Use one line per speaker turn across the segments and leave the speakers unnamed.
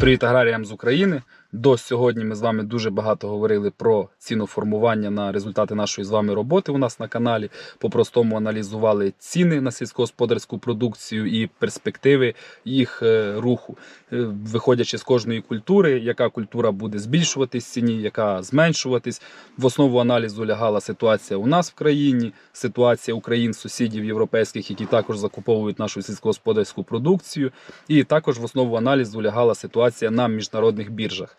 Привіт аграріям з України. До сьогодні ми з вами дуже багато говорили про ціноформування на результати нашої з вами роботи у нас на каналі. По-простому аналізували ціни на сільськогосподарську продукцію і перспективи їх е, руху, Е, виходячи з кожної культури, яка культура буде збільшуватись в ціні, яка зменшуватись. В основу аналізу лягала ситуація у нас в країні, ситуація україн, сусідів європейських, які також закуповують нашу сільськогосподарську продукцію. І також в основу аналізу лягала ситуація на міжнародних біржах.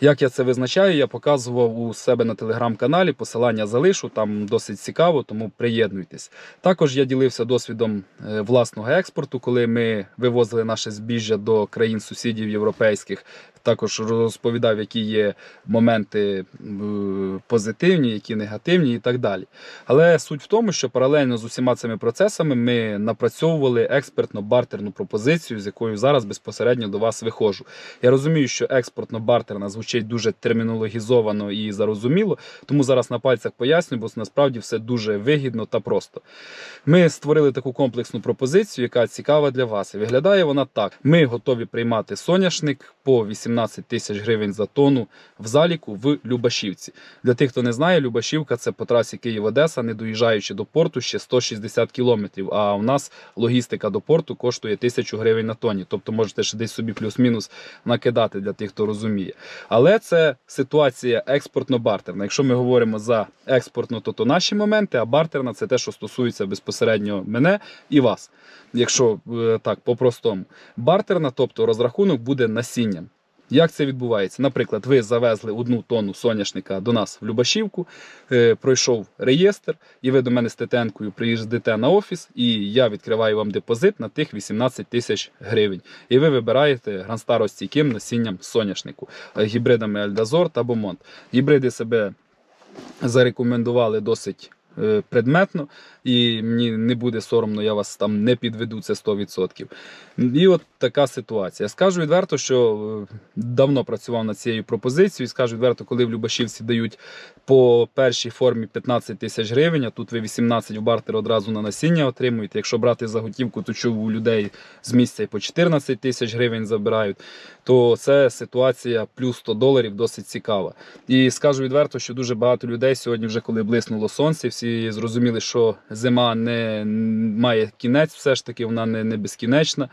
Як я це визначаю, я показував у себе на телеграм-каналі. Посилання залишу, там досить цікаво, тому приєднуйтесь. Також я ділився досвідом е, власного експорту, коли ми вивозили наше збіжжя до країн сусідів європейських. Також розповідав, які є моменти позитивні, які негативні і так далі. Але суть в тому, що паралельно з усіма цими процесами ми напрацьовували експертно-бартерну пропозицію, з якою зараз безпосередньо до вас виходжу. Я розумію, що експортно-бартерна звучить дуже термінологізовано і зарозуміло, тому зараз на пальцях поясню, бо насправді все дуже вигідно та просто. Ми створили таку комплексну пропозицію, яка цікава для вас. І виглядає вона так: ми готові приймати соняшник по 18 тисяч гривень за тонну в заліку в Любашівці. Для тих, хто не знає, Любашівка це по трасі Київ-Одеса, не доїжджаючи до порту ще 160 кілометрів. А у нас логістика до порту коштує 1000 гривень на тонні. Тобто можете ще десь собі плюс-мінус накидати для тих, хто розуміє. Але це ситуація експортно-бартерна. Якщо ми говоримо за експортно, то то наші моменти, а бартерна це те, що стосується безпосередньо мене і вас. Якщо е, так по-простому, бартерна, тобто розрахунок буде насінням. Як це відбувається? Наприклад, ви завезли одну тонну соняшника до нас в Любашівку, е, пройшов реєстр, і ви до мене з тетенкою приїздите на офіс, і я відкриваю вам депозит на тих 18 тисяч гривень. І ви вибираєте гранстаростійким насінням соняшнику, е, гібридами Альдазор та Бомонт. Гібриди себе зарекомендували досить предметно, і мені не буде соромно, я вас там не підведу, це 100%. І от така ситуація. Скажу відверто, що е, давно працював над цією пропозицією. Скажу відверто, коли в Любашівці дають по першій формі 15 тисяч гривень, а тут ви 18 в бартер одразу на насіння отримуєте. Якщо брати заготівку, то чув у людей з місця і по 14 тисяч гривень забирають, то це ситуація плюс 100 доларів досить цікава. І скажу відверто, що дуже багато людей сьогодні, вже коли блиснуло сонце, всі зрозуміли, що зима не має кінець, все ж таки вона не, не безкінечна.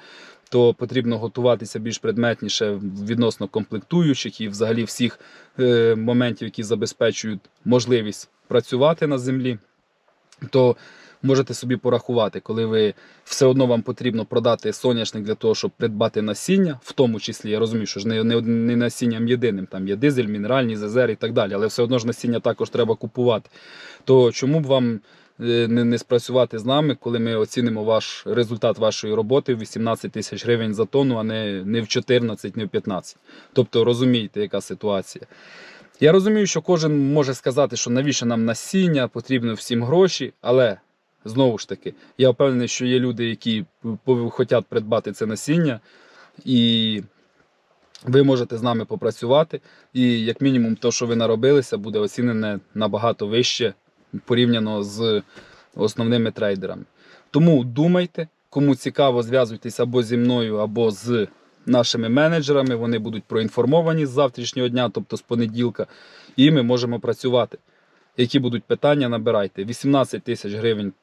То потрібно готуватися більш предметніше відносно комплектуючих і взагалі всіх е, моментів, які забезпечують можливість працювати на землі. То можете собі порахувати, коли ви все одно вам потрібно продати соняшник для того, щоб придбати насіння, в тому числі я розумію, що ж не, не, не насінням єдиним, там є дизель, мінеральні, ЗЗР і так далі, але все одно ж насіння також треба купувати. То чому б вам е, не, не спрацювати з нами, коли ми оцінимо ваш результат вашої роботи в 18 тисяч гривень за тонну, а не, не в 14, не в 15. Тобто розумієте, яка ситуація. Я розумію, що кожен може сказати, що навіщо нам насіння, потрібно всім гроші, але знову ж таки, я впевнений, що є люди, які хочуть придбати це насіння, і ви можете з нами попрацювати. І як мінімум, те, що ви наробилися, буде оцінене набагато вище порівняно з основними трейдерами. Тому думайте, кому цікаво, зв'язуйтесь або зі мною, або з нашими менеджерами. Вони будуть проінформовані з завтрашнього дня, тобто з понеділка, і ми можемо працювати. Які будуть питання, набирайте. 18 тисяч гривень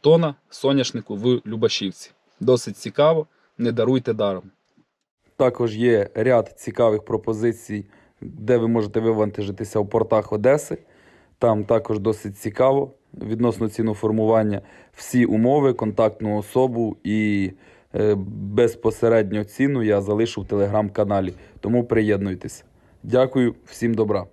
тона соняшнику в Любашівці. Досить цікаво, не даруйте даром. Також є ряд цікавих пропозицій, де ви можете вивантажитися в портах Одеси. Там також досить цікаво відносно ціноформування. Всі умови, контактну особу і е, безпосередньо ціну я залишу в телеграм-каналі. Тому приєднуйтесь. Дякую, всім добра.